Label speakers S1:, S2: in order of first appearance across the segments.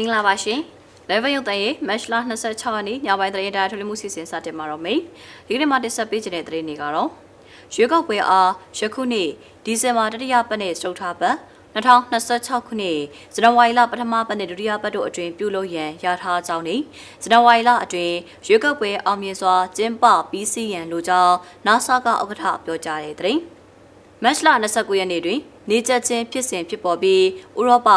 S1: မင်္ဂလာပါရှင် level ရုပ်သံရဲ့ match လ26ရက်နေ့ညပိုင်းသတင်းဒါထုတ်လွှင့်မှုစီစဉ်စတင်မှာတော့မိတ်ဒီကနေ့မှာတင်ဆက်ပေးခြင်းတဲ့သတင်းတွေကတော့ရွေးကောက်ပွဲအားယခုနှစ်ဒီဇင်ဘာတတိယပတ်နဲ့စတုထားပတ်2026ခုနှစ်ဇန်နဝါရီလပထမပတ်နဲ့ဒုတိယပတ်တို့အတွင်းပြုလုပ်ရန်ရထားကြောင်းနှင့်ဇန်နဝါရီလအတွင်းရွေးကောက်ပွဲအောင်မြင်စွာကျင်းပပြီးစီးရန်လိုကြောင်း NASA ကဥက္ကဋ္ဌပြောကြားတဲ့သတင်းမတ်လ29ရက်နေ့တွင် နေကြချင်းဖြစ်စဉ်ဖြစ်ပေါ်ပြီးဥရောပ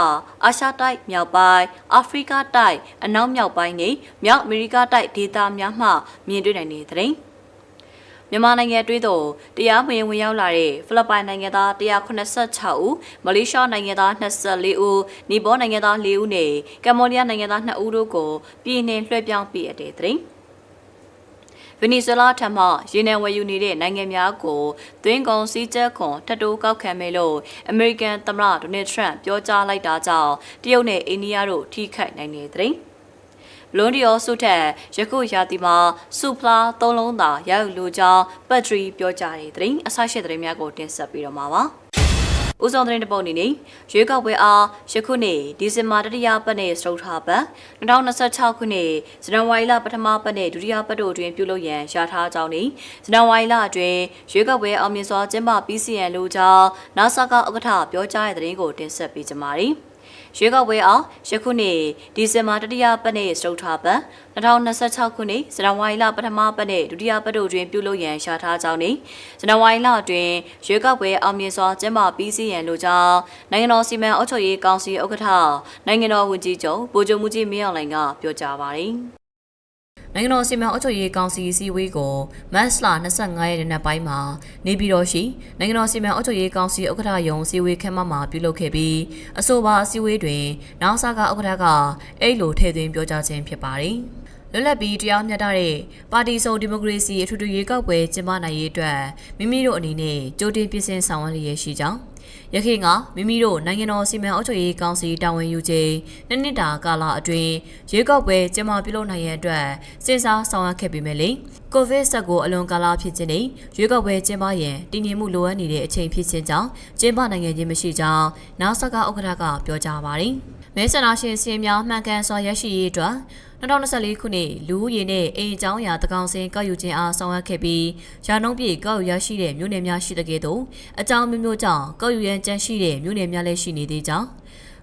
S1: အာရှတိုက်မြောက်ပိုင်းအာဖရိကတိုက်အနောက်မြောက်ပိုင်းနဲ့မြောက်အမေရိကတိုက်ဒေသများမှမြင်တွေ့နိုင်တဲ့သတင်းမြန်မာနိုင်ငံအတွင်းသို့တရားမဝင်ဝင်ရောက်လာတဲ့ဖိလစ်ပိုင်နိုင်ငံသား186ဦးမလေးရှားနိုင်ငံသား24ဦးနီပေါနိုင်ငံသား4ဦးနဲ့ကမ္ဘောဒီးယားနိုင်ငံသား2ဦးတို့ကိုပြည်နှင်လွှဲပြောင်းပေးအပ်တဲ့သတင်း ဗနီဇွဲလားထံမှရေနံဝယ်ယူနေတဲ့နိုင်ငံများကိုသွင်းကုန်စည်းကြပ်ခွန်ထပ်တိုးကောက်ခံမယ်လို့အမေရိကန်သမ္မတဒေါ်နယ်ထရန့်ပြောကြားလိုက်တာကြောင့်တရုတ်နဲ့အိန္ဒိယတို့ထိခိုက်နိုင်တဲ့သတင်း။လွန်ဒီယောစုထက်ယခုရာသီမှာစူဖလာသုံးလုံးသာရယူလိုကြောင်းပတ်ထရီပြောကြားတဲ့သတင်းအဆရှိတဲ့သတင်းများကိုတင်ဆက်ပေးတော့မှာပါ။ ဦးဆောင်သတင်းတပုတ်အနေနဲ့ရွေးကောက်ပွဲအားယခုနှစ်ဒီဇင်ဘာတတိယပတ်နဲ့စတုထားပတ်2026ခုနှစ်ဇန်နဝါရီလပထမပတ်နဲ့ဒုတိယပတ်တို့အတွင်းပြုလုပ်ရန်ရထားကြောင်းနှင့်ဇန်နဝါရီလအတွင်းရွေးကောက်ပွဲအောင်မြင်စွာကျင်းပပြီးစီးရန်လိုကြောင်း NASA ကဥက္ကဋ္ဌပြောကြားတဲ့သတင်းကိုတင်ဆက်ပေးကြပါမယ်။ ရွေးကောက်ပွဲအောင်ယခုနှစ်ဒီဇင်ဘာတတိယပတ်နဲ့စတုထားပတ်2026ခုနှစ်ဇန်နဝါရီလပထမပတ်နဲ့ဒုတိယပတ်တို့တွင်ပြုလုပ်ရန်ရှာထားကြောင်းနှင့်ဇန်နဝါရီလအတွင်းရွေးကောက်ပွဲအောင်မြင်စွာကျင်းပပြီးစီးရန်လိုကြောင်းနိုင်ငံတော်စီမံအုပ်ချုပ်ရေးကောင်စီဥက္ကဋ္ဌနိုင်ငံတော်ဝန်ကြီးချုပ်ဗိုလ်ချုပ်မှုကြီးမင်းအောင်လှိုင်ကပြောကြားပါတယ် နိုင်ငံတော်စီမံအုပ်ချုပ်ရေးကောင်စီအစည်းအဝေးကိုမတ်လ25ရက်နေ့ပိုင်းမှာနေပြည်တော်ရှိနိုင်ငံတော်စီမံအုပ်ချုပ်ရေးကောင်စီဥက္ကဋ္ဌယုံအစည်းအဝေးခန်းမမှာပြုလုပ်ခဲ့ပြီးအဆိုပါအစည်းအဝေးတွင်နောက်ဆာကဥက္ကဋ္ဌကအဲ့လိုထည့်သွင်းပြောကြားခြင်းဖြစ်ပါတယ်။လွတ်လပ်ပြီးတရားမျှတတဲ့ပါတီစုံဒီမိုကရေစီအထွေထွေရွေးကောက်ပွဲကျင်းပနိုင်ရေးအတွက်မိမိတို့အနေနဲ့ကြိုတင်ပြင်ဆင်ဆောင်ရွက်လျက်ရှိကြောင်း ရခိုင်ကမိမိတို့နိုင်ငံတော်စီမံအုပ်ချုပ်ရေးကောင်စီတာဝန်ယူခြင်းနှစ်နှစ်တာကာလအတွင်းရွေးကောက်ပွဲကျင်းပပြုလုပ်နိုင်ရန်အတွက်စဉ်းစားဆောင်ရွက်ခဲ့ပေမဲ့လေကိုဗစ်၁၉အလွန်ကာလဖြစ်ခြင်းနဲ့ရွေးကောက်ပွဲကျင်းပရန်တည်ငြိမ်မှုလိုအပ်နေတဲ့အချိန်ဖြစ်ခြင်းကြောင့်ကျင်းပနိုင်ခြင်းမရှိကြောင်းနောက်ဆက်ကဥက္ကဋ္ဌကပြောကြားပါတယ်မဲဆန္ဒရှင်စီများမှန်ကန်စွာရရှိရေးအတွက် 2024ခုနှစ်လူဦးရေနဲ့အိမ်အကြောင်းအရာတကောင်စင်ကောက်ယူခြင်းအားဆောင်ရွက်ခဲ့ပြီးရာနှုန်းပြည့်ကောက်ယူရရှိတဲ့မြို့နယ်များရှိတဲ့ကဲ့သို့အကြောင်းမျိုးမျိုးကြောင့်ကောက်ယူရန်ကြန့်ရှိတဲ့မြို့နယ်များလည်းရှိနေသေးကြောင်း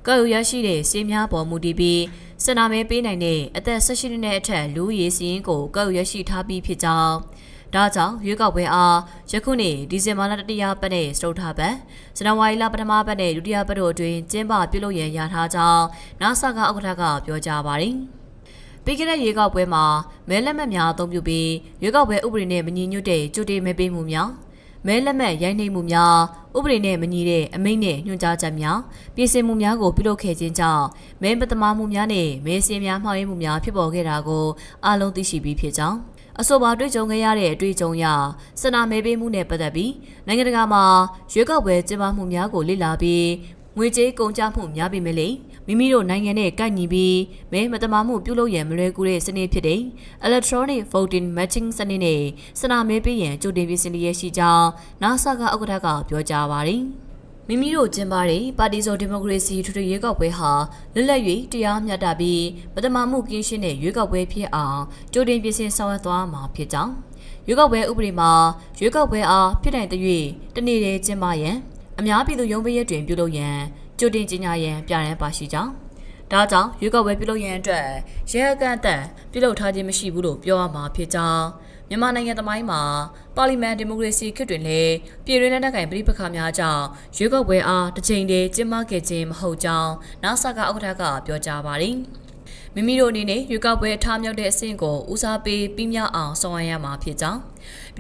S1: ကောက်ယူရရှိတဲ့စီးများပေါ်မူတည်ပြီးစင်နာမဲပေးနိုင်တဲ့အသက်16နှစ်အထက်လူဦးရေစီးရင်ကိုကောက်ယူရရှိထားပြီးဖြစ်ကြောင်းဒါကြောင့်ရွေးကောက်ပွဲအားယခုနှစ်ဒီဇင်ဘာလတတိယပတ်နဲ့စတုထားပတ်ဇန်နဝါရီလပထမပတ်နဲ့ဒုတိယပတ်တို့အတွင်းကျင်းပပြုလုပ်ရန်ရထားကြောင်းနာဆာကဥက္ကဋ္ဌကပြောကြားပါတယ်။ ပြီးခဲ့တဲ့ရွေးကောက်ပွဲမှာမဲလက်မှတ်များအသုံးပြုပြီးရွေးကောက်ပွဲဥပဒေနဲ့မညီညွတ်တဲ့ကြိုတင်မဲပေးမှုများမဲလက်မှတ်ရိုက်နှိပ်မှုများဥပဒေနဲ့မညီတဲ့အမိန့်နဲ့ညွှန်ကြားချက်များပြင်ဆင်မှုများကိုပြုလုပ်ခဲ့ခြင်းကြောင့်မဲပထမမှုများနဲ့မဲစင်းများမှားယွင်းမှုများဖြစ်ပေါ်ခဲ့တာကိုအလုံးသိရှိပြီးဖြစ်ကြောင်းအဆိုပါတွေ့ကြုံခဲ့ရတဲ့အတွေ့အကြုံအရစနာမဲပေးမှုနဲ့ပတ်သက်ပြီးနိုင်ငံတကာမှာရွေးကောက်ပွဲကျင်းပမှုများကိုလေ့လာပြီးငွေကြေးကုန်ကျမှုများပေမဲ့လေ မိမိတို့နိုင်ငံနဲ့ကိုက်ညီပြီးမဲမတမာမှုပြုလုပ်ရန်မလွယ်ကူတဲ့စနစ်ဖြစ်တဲ့ electronic voting matching စနစ်နဲ့စနာမဲပေးရန်ကြိုတင်ပြင်ဆင်ရရှိကြောင်း NASA ကဥက္ကဋ္ဌကပြောကြားပါတယ်။မိမိတို့ကျင်းပတဲ့ပါတီစုံဒီမိုကရေစီထွေထွေရွေးကောက်ပွဲဟာလွတ်လပ်၍တရားမျှတပြီးပထမမှုကင်းရှင်းတဲ့ရွေးကောက်ပွဲဖြစ်အောင်ကြိုတင်ပြင်ဆင်ဆောင်ရွက်သွားမှာဖြစ်ကြောင်းရွေးကောက်ပွဲဥပဒေမှာရွေးကောက်ပွဲအားဖြစ်နိုင်တဲ့၍တနေ့တည်းကျင်းပရန်အများပြည်သူရုံးပေးရတွင်ပြုလုပ်ရန် ကြိုတင်ကြေညာရန်ပြရန်ပါရှိကြောင်းဒါကြောင့်ရွေးကောက်ပွဲပြုလုပ်ရန်အတွက်ရဲအကန့်အသတ်ပြုလုပ်ထားခြင်းမရှိဘူးလို့ပြောရမှာဖြစ်ကြောင်းမြန်မာနိုင်ငံသမိုင်းမှာပါလီမန်ဒီမိုကရေစီခေတ်တွင်လည်းပြည်တွင်းလက်နက်ကိုင်ပြည်ပခါများကြောင့်ရွေးကောက်ပွဲအားတစ်ချိန်တည်းကျင်းပခဲ့ခြင်းမဟုတ်ကြောင်းနောက်ဆက်ကဥက္ကဋ္ဌကပြောကြားပါတယ်မိမိတို့အနေနဲ့ရွေးကောက်ပွဲအထားမြောက်တဲ့အဆင့်ကိုဦးစားပေးပြီးမြောက်အောင်ဆောင်ရွက်ရမှာဖြစ်ကြောင်း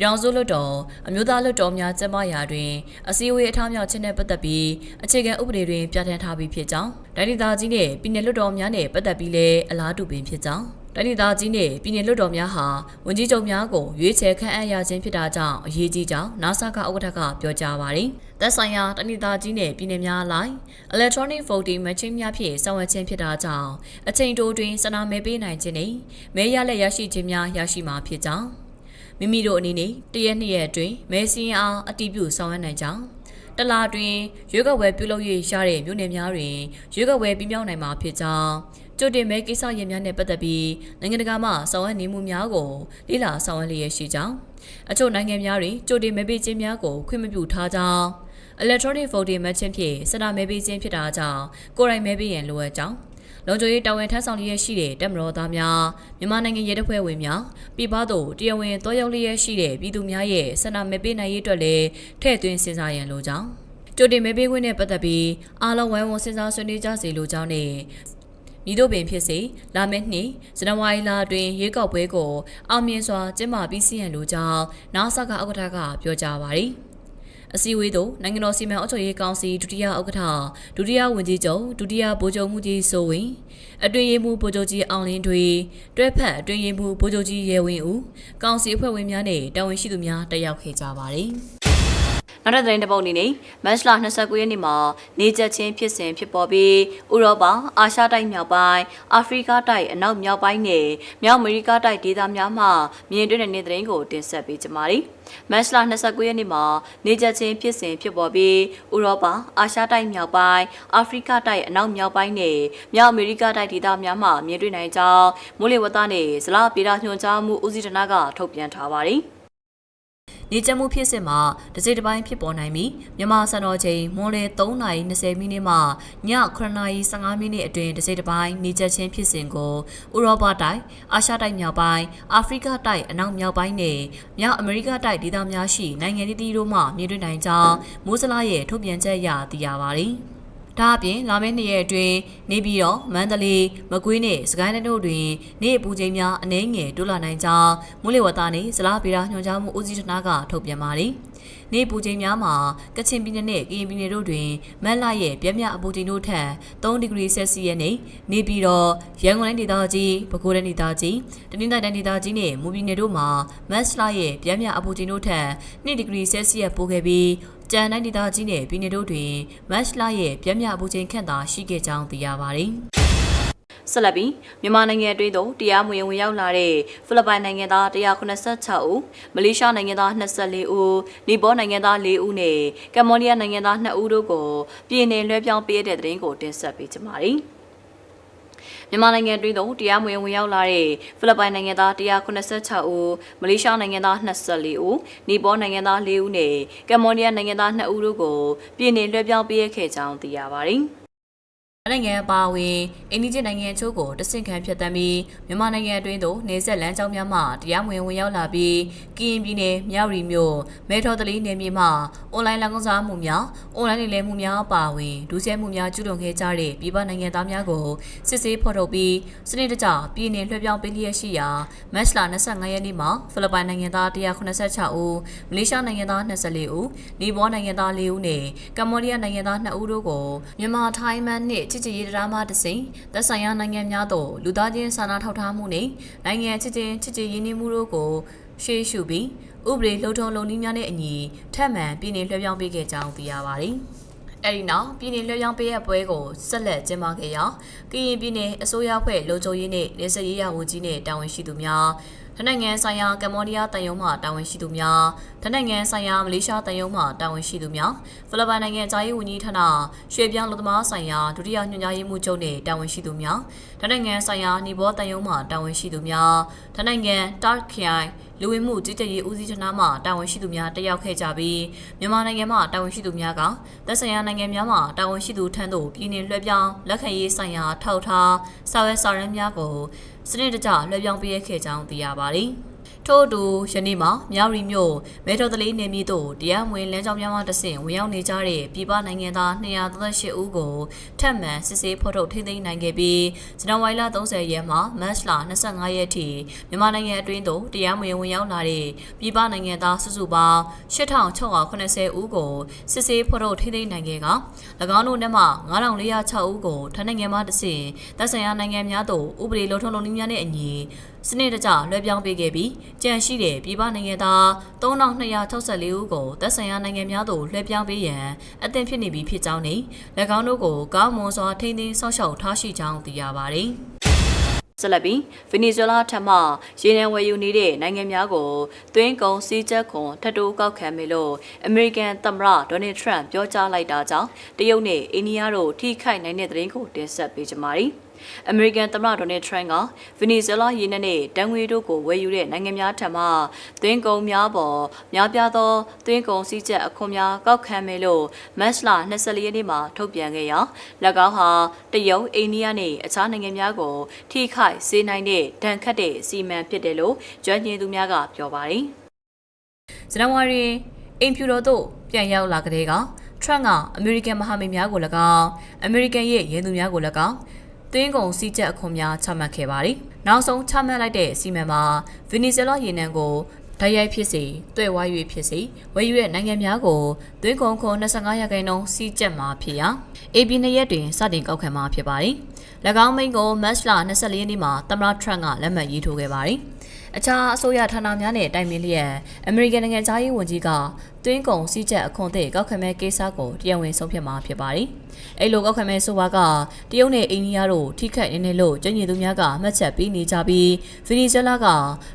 S1: ပြည်ထောင်စုလွှတ်တော်အမျိုးသားလွှတ်တော်များကျင်းပရာတွင်အစည်းအဝေးအထောက်အမြောက်ခြင်းနဲ့ပတ်သက်ပြီးအခြေခံဥပဒေတွင်ပြဋ္ဌာန်းထားပြီးဖြစ်ကြောင်းတိုင်းဒေသကြီးနှင့်ပြည်နယ်လွှတ်တော်များနှင့်ပတ်သက်ပြီးလည်းအလားတူပင်ဖြစ်ကြောင်းတိုင်းဒေသကြီးနှင့်ပြည်နယ်လွှတ်တော်များဟာဝန်ကြီးချုပ်များကိုရွေးချယ်ခန့်အပ်ရခြင်းဖြစ်တာကြောင့်အရေးကြီးကြောင်းနာဆာကဥက္ကဋ္ဌကပြောကြားပါသည်။သက်ဆိုင်ရာတိုင်းဒေသကြီးနှင့်ပြည်နယ်များအလိုက် electronic voting machine များဖြင့်ဆောင်ရွက်ခြင်းဖြစ်တာကြောင့်အချိန်တိုတွင်စနမဲပေးနိုင်ခြင်းနှင့်မဲရလက်ရရှိခြင်းများရရှိမှာဖြစ်ကြောင်း မိမိတို့အနေနဲ့တရက်နှစ်ရက်အတွင်းမဲစင်းအားအတီးပြုဆောင်ရွက်နိုင်ကြောင်းတလာတွင်ရွေးကောက်ပွဲပြုလုပ်၍ရတဲ့မြို့နယ်များတွင်ရွေးကောက်ပွဲပြင်းပြောင်းနိုင်မှာဖြစ်ကြောင်း
S2: ကြိုတင်မဲကိစ္စရပ်များနဲ့ပတ်သက်ပြီးနိုင်ငံတကာမှဆောင်ရွက်နေမှုများကိုလေ့လာဆောင်ရွက်လျက်ရှိကြောင်းအချို့နိုင်ငံများတွင်ကြိုတင်မဲပေးခြင်းများကိုခွင့်မပြုထားကြောင်း electronic voting machine ဖြင့်စနမဲပေးခြင်းဖြစ်တာကြောင့်ကိုယ်တိုင်မဲပေးရန်လိုအပ်ကြောင်း လုံခြုံရေးတာဝန်ထမ်းဆောင်လျက်ရှိတဲ့တပ်မတော်သားများမြန်မာနိုင်ငံရဲတပ်ဖွဲ့ဝင်များပြည်ပသို့တရားဝင်တော်ရောက်လျက်ရှိတဲ့ပြည်သူများရဲ့စနမဲပေးနိုင်ရေးအတွက်လည်းထည့်သွင်းစဉ်းစားရန်လိုကြောင်းကြိုတင်မဲပေးခွင့်နဲ့ပတ်သက်ပြီးအားလုံးဝိုင်းဝန်းစဉ်းစားဆွေးနွေးကြစီလိုကြောင်းနဲ့မိတို့ပင်ဖြစ်စေလာမယ့်နှစ်ဇန်နဝါရီလအတွင်းရွေးကောက်ပွဲကိုအောင်မြင်စွာကျင်းပပြီးစီးရန်လိုကြောင်းနာဆာကဥက္ကဋ္ဌကပြောကြားပါသည် အစည်းအဝေးသို့နိုင်ငံတော်စီမံအုပ်ချုပ်ရေးကောင်စီဒုတိယဥက္ကဋ္ဌဒုတိယဝန်ကြီးချုပ်ဒုတိယဗိုလ်ချုပ်မှုကြီးစိုးဝင်းအတွင်းရေးမှူးဗိုလ်ချုပ်ကြီးအောင်လင်းထွေတွဲဖက်အတွင်းရေးမှူးဗိုလ်ချုပ်ကြီးရဲဝင်းဦးကောင်စီအဖွဲ့ဝင်များနဲ့တာဝန်ရှိသူများတက်ရောက်ခဲ့ကြပါတယ်
S1: နောက်တဲ့သတင်းတစ်ပုဒ်အနေနဲ့မတ်လ29ရက်နေ့မှာနေချက်ချင်းဖြစ်စဉ်ဖြစ်ပေါ်ပြီးဥရောပအာရှတိုက်မြောက်ပိုင်းအာဖရိကတိုက်အနောက်မြောက်ပိုင်းနဲ့မြောက်အမေရိကတိုက်ဒေသများမှာမြင်တွေ့တဲ့သတင်းကိုတင်ဆက်ပေးကြပါမယ်။မတ်လ29ရက်နေ့မှာနေချက်ချင်းဖြစ်စဉ်ဖြစ်ပေါ်ပြီးဥရောပအာရှတိုက်မြောက်ပိုင်းအာဖရိကတိုက်အနောက်မြောက်ပိုင်းနဲ့မြောက်အမေရိကတိုက်ဒေသများမှာမြင်တွေ့နိုင်ကြောင်းမိုးလေဝသနဲ့ဇလားပြည်တော်ညွှန်ကြားမှုဦးစီးဌာနကထုတ်ပြန်ထားပါတယ်။
S2: နေကျမှုဖြစ်စဉ်မှာတစ်စိတ်တစ်ပိုင်းဖြစ်ပေါ်နိုင်ပြီးမြန်မာစံတော်ချိန်မွန်လယ်3:20မိနစ်မှည9:15မိနစ်အတွင်းတစ်စိတ်တစ်ပိုင်းနေကျချင်းဖြစ်စဉ်ကိုဥရောပတိုက်အာရှတိုက်မြောက်ပိုင်းအာဖရိကတိုက်အနောက်မြောက်ပိုင်းနဲ့မြောက်အမေရိကတိုက်ဒေသများရှိနိုင်ငံသီးသီးတို့မှမြင်တွေ့နိုင်ကြောင်းမိုးစလားရဲ့ထုတ်ပြန်ချက်အရသိရပါတယ်။ ဒါအပြင်လာမယ့်နှစ်ရက်အတွင်းနေပြည်တော်မန္တလေးမကွေးနဲ့စကိုင်းတိုင်းတို့တွင်နေ့အပူချိန်များအနည်းငယ်တိုးလာနိုင်ကြောင်းမိုးလေဝသနှင့်ဇလားဗေဒညွှန်ကြားမှုဦးစီးဌာနကထုတ်ပြန်ပါတယ်။နေ့ပူချိန်များမှာကချင်ပြည်နယ်နဲ့ကရင်ပြည်နယ်တို့တွင်မက်လာရဲ့ပြင်းပြအပူချိန်တို့ထက်3ဒီဂရီဆယ်စီယပ်နဲ့နေပြည်တော်ရန်ကုန်တိုင်းဒေသကြီးပဲခူးတိုင်းဒေသကြီးတနင်္သာရီတိုင်းဒေသကြီးနဲ့မူပြည်နယ်တို့မှာမက်လာရဲ့ပြင်းပြအပူချိန်တို့ထက်2ဒီဂရီဆယ်စီယပ်ပိုခဲ့ပြီး ကြံတိုင်းဒေသကြီးနဲ့ပြည်နယ်တို့တွင်မတ်လရဲ့ပြင်းပြအပူချိန်ခန့်သာရှိခဲ့ကြောင်းသိရပါတယ်။
S1: ဆက်လက်ပြီးမြန်မာနိုင်ငံအတွင်းသို့တရားမဝင်ဝင်ရောက်လာတဲ့ဖိလစ်ပိုင်နိုင်ငံသား186ဦးမလေးရှားနိုင်ငံသား24ဦးနီပေါနိုင်ငံသား4ဦးနဲ့ကမ္ဘောဒီးယားနိုင်ငံသား2ဦးတို့ကိုပြည်내လွှဲပြောင်းပေးတဲ့တဲ့တင်ကိုတင်ဆက်ပေးကြပါမယ် မြန်မာနိုင်ငံတွင်းသို့တရားမဝင်ဝင်ရောက်လာတဲ့ဖိလစ်ပိုင်နိုင်ငံသား186ဦးမလေးရှားနိုင်ငံသား24ဦးနီပေါနိုင်ငံသား4ဦးနဲ့ကမ္ဘောဒီးယားနိုင်ငံသား2ဦးတို့ကိုပြည်내လွှဲပြောင်းပေးခဲ့ကြောင်းသိရပါတယ်။
S2: နိုင်ငံအပါအဝင်အိန္ဒိယနိုင်ငံချို့ကိုတဆင့်ခံဖြတ်တမ်းပြီးမြန်မာနိုင်ငံအတွင်းသို့နေဆက်လမ်းကြောင်းများမှတရားမဝင်ဝင်ရောက်လာပြီးကရင်ပြည်နယ်မြောက်ရီမြို့မဲထော်တလီနယ်မြေမှအွန်လိုင်းလောင်းကစားမှုများအွန်လိုင်းနေလဲမှုများအပါအဝင်ဒုစရိုက်မှုများကျူးလွန်ခဲ့ကြတဲ့ပြည်ပနိုင်ငံသားများကိုစစ်ဆေးဖော်ထုတ်ပြီးစနစ်တကျပြည်နယ်လွှဲပြောင်းပေးလျက်ရှိရာမတ်လ25ရက်နေ့မှာဖိလစ်ပိုင်နိုင်ငံသား186ဦးမလေးရှားနိုင်ငံသား24ဦးနီပေါနိုင်ငံသား4ဦးနဲ့ကမ္ဘောဒီးယားနိုင်ငံသား2ဦးတို့ကိုမြန်မာထိုင်းမန်နှင့်ချစ်ကြည်ရေးတရားမှတစိမ့်သက်ဆိုင်ရာနိုင်ငံများသို့လူသားချင်းစာနာထောက်ထားမှုနှင့်နိုင်ငံချစ်ချင်းချစ်ကြည်ရင်းနှီးမှုတို့ကိုရှေ့ရှုပြီးဥပဒေလှုပ်ထုံလုံနည်းများနဲ့အညီထပ်မံပြည်နယ်လွှဲပြောင်းပေးခဲ့ကြောင်းသိရပါတယ်။အဲဒီနောက်ပြည်နယ်လွှဲပြောင်းပေးရပွဲကိုဆက်လက်ကျင်းပခဲ့ရာကရင်ပြည်နယ်အစိုးရဖွဲ့လုံခြုံရေးနှင့်နေဆက်ရေးရဝန်ကြီးနှင့်တာဝန်ရှိသူများ တနိုင်ငံဆိုင်ရာကမ္ဘောဒီးယားတန်ယုံမှတာဝန်ရှိသူများတနိုင်ငံဆိုင်ရာမလေးရှားတန်ယုံမှတာဝန်ရှိသူများဖိလစ်ပိုင်နိုင်ငံသားရေးဝန်ကြီးဌာနရွှေပြောင်းလူသမားဆိုင်ရာဒုတိယညွှန်ကြားရေးမှူးချုပ်နှင့်တာဝန်ရှိသူများတနိုင်ငံဆိုင်ရာနေဘောတန်ယုံမှတာဝန်ရှိသူများတနိုင်ငံတာခရိုင်လူဝင်မှုကြီးကြပ်ရေးဦးစီးဌာနမှတာဝန်ရှိသူများတက်ရောက်ခဲ့ကြပြီးမြန်မာနိုင်ငံမှတာဝန်ရှိသူများကသက်ဆိုင်ရာနိုင်ငံများမှတာဝန်ရှိသူထံသို့ပြည်내လွှဲပြောင်းလက်ခံရေးဆိုင်ရာထောက်ထားစာရွက်စာတမ်းများကို စနစ်တကျလွှဲပြောင်းပေးခဲ့ကြောင်းသိရပါတယ်။ ထို့အတူယနေ့မှာမြောက်ရီမြို့မဲတော်တလေးနေပြည်တော်တရားမဝင်လမ်းကြောင်းများမှတဆင့်ဝင်ရောက်နေကြတဲ့ပြည်ပနိုင်ငံသား238ဦးကိုထပ်မံစစ်ဆေးဖော်ထုတ်ထိန်းသိမ်းနိုင်ခဲ့ပြီးဇန်နဝါရီလ30ရက်မှမတ်လ25ရက်ထိမြန်မာနိုင်ငံအတွင်းသို့တရားမဝင်ဝင်ရောက်လာတဲ့ပြည်ပနိုင်ငံသားစုစုပေါင်း8680ဦးကိုစစ်ဆေးဖော်ထုတ်ထိန်းသိမ်းနိုင်ခဲ့က၎င်းတို့နဲ့မှ9406ဦးကိုထိုင်းနိုင်ငံမှတဆင့်သက်ဆိုင်ရာနိုင်ငံများသို့ဥပဒေလုံထုံးလုံနည်းများနဲ့အညီစနစ်တကျလွှဲပြောင်းပေးခဲ့ပြီးကြန့်ရှိတဲ့ပြည်ပနိုင်ငံသား3264ဦးကိုသက်ဆိုင်ရာနိုင်ငံများသို့လွှဲပြောင်းပေးရန်အသင့်ဖြစ်နေပြီဖြစ်ကြောင်းနဲ့၎င်းတို့ကိုကောင်းမွန်စွာထိန်းသိမ်းစောင့်ရှောက်ထားရှိကြောင်းသိရပါတယ်။
S1: ဆက်လက်ပြီးဗင်နီဇွဲလားထက်မှရေနံဝယ်ယူနေတဲ့နိုင်ငံများကိုသွင်းကုန်စည်းချက်ခွန်ထပ်တိုးကောက်ခံမယ်လို့အမေရိကန်သမ္မတဒေါ်နယ်ထရန့်ပြောကြားလိုက်တာကြောင့်တရုတ်နဲ့အိန္ဒိယတို့ထိခိုက်နိုင်တဲ့သတင်းကိုတင်ဆက်ပေးကြပါမယ်။ အမေရိကန်သမ္မတဒေါ်နယ်ထရန့်ကဗင်နီဇွဲလားရေနံနဲ့တန်ငွေတို့ကိုဝယ်ယူတဲ့နိုင်ငံများထံမှသွင်းကုန်များပေါ်များပြားသောသွင်းကုန်စည်းချက်အခွန်များကောက်ခံမယ်လို့မတ်လ24ရက်နေ့မှာထုတ်ပြန်ခဲ့ရာ၎င်းဟာတရုတ်အိန္ဒိယနဲ့အခြားနိုင်ငံများကိုထိခိုက်စေနိုင်တဲ့ဒဏ်ခတ်တဲ့အစီအမံဖြစ်တယ်လို့ကျွမ်းကျင်သူများကပြောပါတယ်။
S2: ဇန်နဝါရီအိမ်ဖြူတော်သို့ပြန်ရောက်လာကြတဲ့ကထရန့်ကအမေရိကန်မဟာမိတ်များကို၎င်းအမေရိကန်ရဲ့ရင်းသူများကို၎င်း သွင်းကုန်စည်းချက်အခွန်များချမှတ်ခဲ့ပါတယ်။နောက်ဆုံးချမှတ်လိုက်တဲ့စီမံမှာဗင်နီဇွဲလားရေနံကိုဓာတ်ရိုက်ဖြစ်စေတွေ့ဝါ၍ဖြစ်စေဝယ်ယူတဲ့နိုင်ငံများကိုသွင်းကုန်ခွန်25ရာခိုင်နှုန်းစီးကျက်မှာဖြစ်ရာ AB နှစ်ရက်တွင်စတင်ကောက်ခံမှာဖြစ်ပါတယ်။၎င်းမိန့်ကိုမတ်လ24ရက်နေ့မှာသမ္မတထရန့်ကလက်မှတ်ရေးထိုးခဲ့ပါတယ်။ အခြားအစိုးရဌာနများနဲ့တိုင်ပင်လျက်အမေရိကန်နိုင်ငံသားရေးဝန်ကြီးကတွင်းကုန်စည်းချက်အခွန်သစ်ကောက်ခံမဲ့ကိစ္စကိုတရားဝင်ဆုံးဖြတ်မှာဖြစ်ပါတယ်။အဲ့လိုကောက်ခံမဲ့ဆိုပါကတရုတ်နဲ့အိန္ဒိယတို့ထိခိုက်နေတယ်လို့ကျင်းညီသူများကမှတ်ချက်ပေးနေကြပြီးဗီနီဇွဲလားက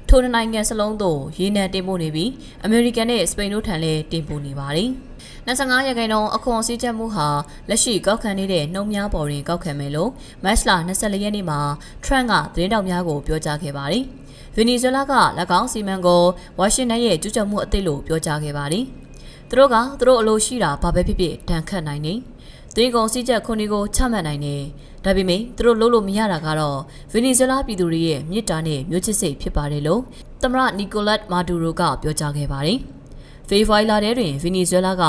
S2: ထိုနိုင်ငံစလုံးသို့ရေနံတင်ပို့နေပြီးအမေရိကန်နဲ့စပိန်တို့ထံလည်းတင်ပို့နေပါတယ်။25ရာခိုင်နှုန်းအခွန်စည်းချက်မှုဟာလက်ရှိကောက်ခံနေတဲ့နှုံများပေါ်တွင်ကောက်ခံမယ်လို့မတ်လ24ရက်နေ့မှာထရန့်ကသတင်းတောက်များကိုပြောကြားခဲ့ပါတယ်။ ဗင်နီဇွဲလားက၎င်းစီမံကိုဝါရှင်တန်ရဲ့ကျူးကျော်မှုအသစ်လို့ပြောကြားခဲ့ပါတယ်။သူတို့ကသူတို့အလိုရှိတာဘာပဲဖြစ်ဖြစ်ဒဏ်ခတ်နိုင်နေ။သွင်းကုန်စည်းချက်ခုနှစ်ကိုချမှတ်နိုင်နေ။ဒါပေမဲ့သူတို့လုပ်လို့မရတာကတော့ဗင်နီဇွဲလားပြည်သူတွေရဲ့မြစ်တာနဲ့မျိုးချစ်စိတ်ဖြစ်ပါတယ်လို့သမ္မတနီကိုလတ်မာဒူရိုကပြောကြားခဲ့ပါတယ်။ဖေဖော်ဝါရီလထဲတွင်ဗီနီဇွဲလားက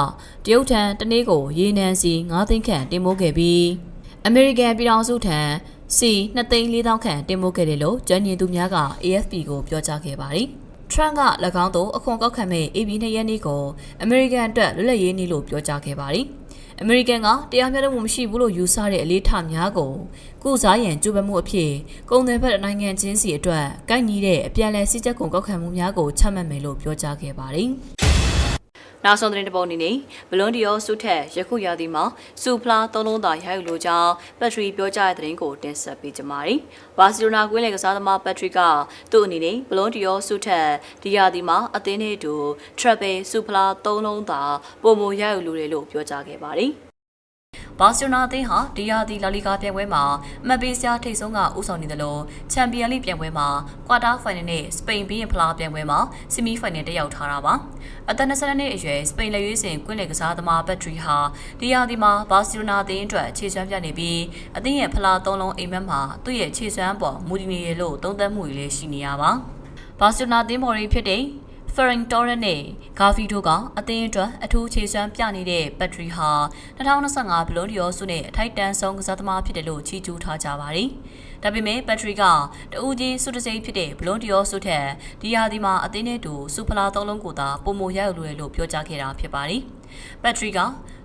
S2: တရုတ်ထံတနေ့ကိုရေနံစီ9သိန်းခန့်တင်ပို့ခဲ့ပြီးအမေရိကန်ပြည်ထောင်စုထံ စီ2သိန်း4သောင်းခန့်တင်ပို့ခဲ့တယ်လို့ကျန်းကျင်သူများက AFP ကိုပြောကြားခဲ့ပါတယ်။ Trump က၎င်းတို့အခွန်ကောက်ခံမဲ့ AB 2ရက်နေ့ကိုအမေရိကန်အတွက်လွတ်လပ်ရေးနေ့လို့ပြောကြားခဲ့ပါတယ်။အမေရိကန်ကတရားမျှတမှုမရှိဘူးလို့ယူဆတဲ့အလေးထားများကိုကုစားရန်ကြိုးပမ်းမှုအဖြစ်ကုန်သွယ်ဘက်နိုင်ငံချင်းစီအတွက်ကိုက်ညီတဲ့အပြန်အလှန်စည်းချက်ကုန်ကောက်ခံမှုများကိုချမှတ်မယ်လို့ပြောကြားခဲ့ပါတယ်။
S1: နောက်ဆုံးသတင်းတစ်ပုဒ်အနေနဲ့ဘလွန်ဒီယောစုထက်ယခုရာသီမှာစူဖလာသုံးလုံးသာရယူလိုကြောင်းပက်ထရီပြောကြားတဲ့သတင်းကိုတင်ဆက်ပေးကြပါမယ်။ဘာစီလိုနာကွင်းလယ်ကစားသမားပက်ထရီကသူ့အနေနဲ့ဘလွန်ဒီယောစုထက်ဒီရာသီမှာအသင်းနဲ့အတူထရက်ပေစူဖလာသုံးလုံးသာပုံမရယူလိုတယ်လို့ပြောကြားခဲ့ပါတယ်။ ဘာစီလိုနာအသင်းဟာဒီယာဒီလာလီဂါပြိုင်ပွဲမှာအမှတ်ပေးစရာထိပ်ဆုံးကဥဆောင်နေတယ်လို့ချန်ပီယံလိပြိုင်ပွဲမှာကွာတာဖိုင်နယ်နဲ့စပိန်ဘီယင်ဖလားပြိုင်ပွဲမှာဆီမီဖိုင်နယ်တက်ရောက်ထားတာပါအသက်22နှစ်အရွယ်စပိန်လက်ရွေးစင်ကွင်းလယ်ကစားသမားဘက်ထရီဟာဒီယာဒီမှာဘာစီလိုနာအသင်းအတွက်ခြေစွမ်းပြနေပြီးအသင်းရဲ့ဖလားသုံးလုံးအိမ်မက်မှာသူ့ရဲ့ခြေစွမ်းပေါ်မူတည်နေရလို့သုံးသပ်မှုတွေလည်းရှိနေရပါဘာစီလိုနာအသင်းပေါ်ရီဖြစ်တဲ့ Ferran Torres နဲ့ Gavi တို့ကအသင်းအတွက်အထူးခြေစွမ်းပြနေတဲ့ဘက်ထရီဟာ2025ဘလိုဒီယောစုနဲ့အထိုက်တန်းဆုံးကစားသမားဖြစ်တယ်လို့ချီးကျူးထားကြပါတယ်။ဒါပေမဲ့ဘက်ထရီကတဦးချင်းစုတစိမ့်ဖြစ်တဲ့ဘလွန်ဒီယောစုထက်ဒီဟာဒီမှာအသင်းနဲ့တူစူဖလာသုံးလုံးကိုသာပုံမရယူလို့ရလို့ပြောကြားခဲ့တာဖြစ်ပါတယ်။ဘက်ထရီက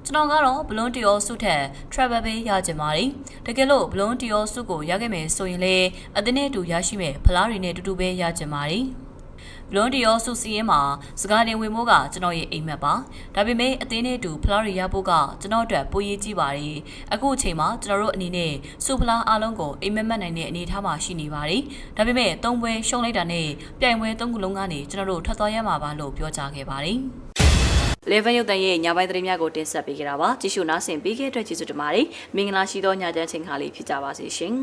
S1: ကျွန်တော်ကတော့ဘလွန်တီယောစုထက် travel ပဲရကြပါတယ်။တကယ်လို့ဘလွန်တီယောစုကိုရခဲ့မယ်ဆိုရင်လေအသင်းနဲ့တူရရှိမယ်ဖလားတွေနဲ့တူတူပဲရကြပါတယ်။ဘ လွန်ဒီယောစုစီရင်မှာစကားတင်ဝင်မိုးကကျွန်တော်ရဲ့အိမ်မက်ပါဒါပေမဲ့အသင်းနဲ့တူဖလားရီရဖို့ကကျွန်တော်အတွက်ပိုရေးကြည့်ပါတယ်အခုအချိန်မှာကျွန်တော်တို့အနေနဲ့စူဖလားအားလုံးကိုအိမ်မက်မက်နိုင်တဲ့အနေအထားမှာရှိနေပါတယ်ဒါပေမဲ့သုံးပွဲရှုံးလိုက်တာနဲ့ပြိုင်ပွဲသုံးခုလုံးကနေကျွန်တော်တို့ထွက်သွားရမှာပါလို့ပြောကြားခဲ့ပါတယ်လေဗန်ရုပ်တန်ရဲ့ညပိုင်းသတင်းများကိုတင်ဆက်ပေးကြတာပါကြည့်ရှုနားဆင်ပေးခဲ့တဲ့အတွက်ကျေးဇူးတင်ပါတယ်မင်္ဂလာရှိသောညချမ်းချိန်ခါလေးဖြစ်ကြပါစေရှင်